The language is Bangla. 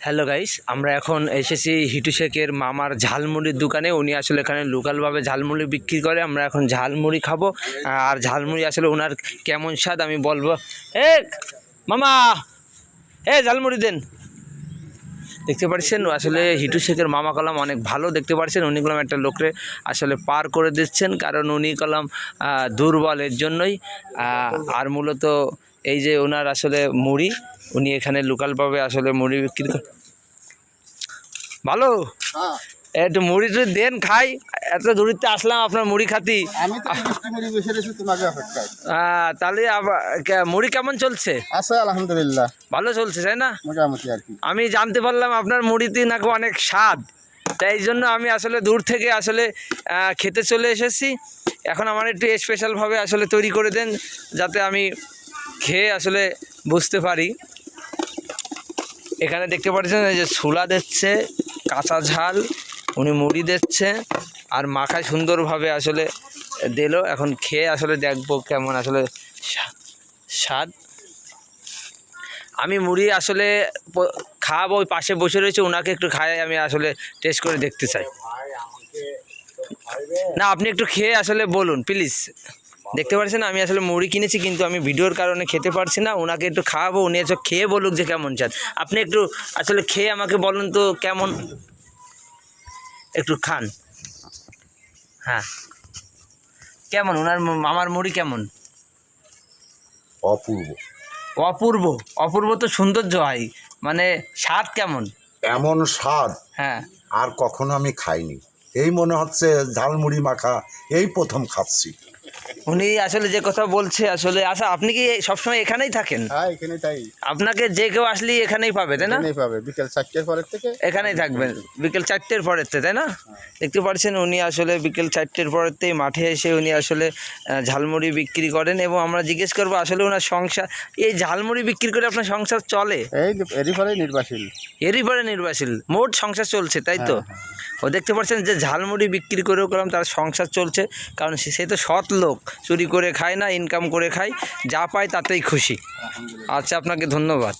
হ্যালো গাইস, আমরা এখন এসেছি হিটু শেখের মামার ঝালমুড়ির দোকানে। উনি আসলে এখানে লোকালভাবে ঝালমুড়ি বিক্রি করে, আমরা এখন ঝালমুড়ি খাব। আর ঝালমুড়ি আসলে ওনার কেমন স্বাদ আমি বলব। এ মামা! এ ঝালমুড়ি দেন। দেখতে পাচ্ছেন আসলে হিটু শেখের মামা কলাম অনেক ভালো দেখতে পাচ্ছেন উনি কলাম একটা লোকরে আসলে পার করে দিচ্ছেন, কারণ উনি কলাম দুর্বলের জন্যই। আর মূলত এই যে ওনার আসলে মুড়ি, উনি এখানে লোকালভাবে আসলে মুড়ি বিক্রি করে ভালো? হ্যাঁ। একটু মুড়ি টুড়ি দেন খাই এত দূরিতে আসলাম আপনার মুড়ি খাতি। আহ, তাহলে আবার মুড়ি কেমন চলছে? আছে আলহামদুলিল্লাহ। ভালো চলছে তাই না? মোটামুটি আর কি। আমি জানতে পারলাম আপনার মুড়িতে নাকি অনেক স্বাদ। তাই জন্য আমি আসলে দূর থেকে আসলে খেতে চলে এসেছি। এখন আমার একটু স্পেশালভাবে আসলে তৈরি করে দেন যাতে আমি খেয়ে আসলে বুঝতে পারি। এখানে দেখতে পাচ্ছেন এই যে ছোলা দিচ্ছে কাঁচা ঝাল। উনি মুড়ি দিচ্ছে আর মাখায় সুন্দরভাবে আসলে দিল। এখন খেয়ে আসলে দেখব কেমন আসলে স্বা- স্বাদ। আমি মুড়ি আসলে খাওয়াবো ওই পাশে বসে রয়েছে ওনাকে একটু খাই আমি আসলে টেস্ট করে দেখতে চাই। না, আপনি একটু খেয়ে আসলে বলুন প্লিজ দেখতে পাচ্ছেন আমি আসলে মুড়ি কিনেছি, কিন্তু আমি ভিডিওর কারণে খেতে পারছি না। ওনাকে একটু খাওয়াবো, উনি আসলে খেয়ে বলুক যে কেমন চান আপনি একটু আসলে খেয়ে আমাকে বলুন তো কেমন একটু খান। হ্যাঁ। কেমন? ওনার মামার আমার মুড়ি কেমন? অপূর্ব। অপূর্ব? অপূর্ব তো সৌন্দর্য হয়। মানে স্বাদ কেমন? এমন স্বাদ হ্যাঁ। আর কখনো আমি খাইনি। এই মনে হচ্ছে ঝালমুড়ি মাখা এই প্রথম খাচ্ছি। উনি আসলে যে কথা বলছে আসলে আচ্ছা আপনি কি সবসময় এখানেই থাকেন? হ্যাঁ এখানে তাই। আপনাকে যে কেউ আসলেই এখানেই পাবে তাই না? এখানেই পাবে বিকেল চারটের পরের থেকে। এখানেই থাকবেন বিকেল চারটের পরের থেকে, তাই না? দেখতে পাচ্ছেন উনি আসলে বিকেল চারটের পরেতেই মাঠে এসে উনি আসলে ঝালমুড়ি বিক্রি করেন এবং আমরা জিজ্ঞেস করব আসলে ওনার সংসার এই ঝালমুড়ি বিক্রি করে আপনার সংসার চলে? এই এরই পরে নির্বাসীল। এরই পরে নির্বাচন মোট সংসার চলছে তাই তো? ও দেখতে পাচ্ছেন যে ঝালমুড়ি বিক্রি করেও করলাম তার সংসার চলছে কারণ সে তো সৎ লোক। চুরি করে খায় না ইনকাম করে খায় যা পায় তাতেই খুশি। আচ্ছা আপনাকে ধন্যবাদ।